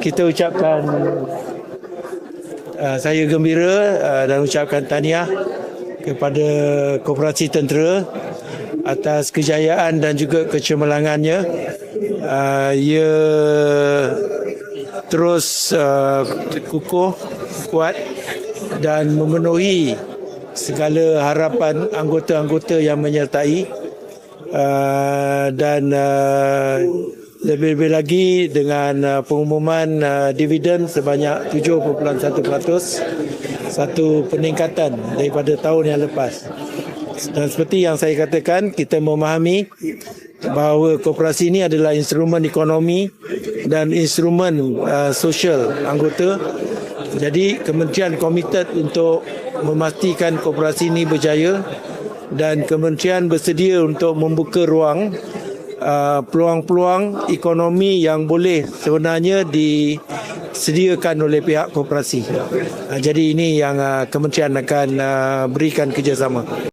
kita ucapkan uh, saya gembira uh, dan ucapkan tahniah kepada Koperasi Tentera atas kejayaan dan juga kecemerlangannya. Uh, ia terus uh, kukuh, kuat dan memenuhi segala harapan anggota-anggota yang menyertai uh, dan uh, lebih-lebih lagi dengan uh, pengumuman uh, dividen sebanyak 7.1% satu peningkatan daripada tahun yang lepas. Dan seperti yang saya katakan, kita memahami bahawa koperasi ini adalah instrumen ekonomi dan instrumen uh, sosial anggota. Jadi kementerian komited untuk memastikan koperasi ini berjaya dan kementerian bersedia untuk membuka ruang uh, peluang-peluang ekonomi yang boleh sebenarnya disediakan oleh pihak koperasi. Uh, jadi ini yang uh, kementerian akan uh, berikan kerjasama.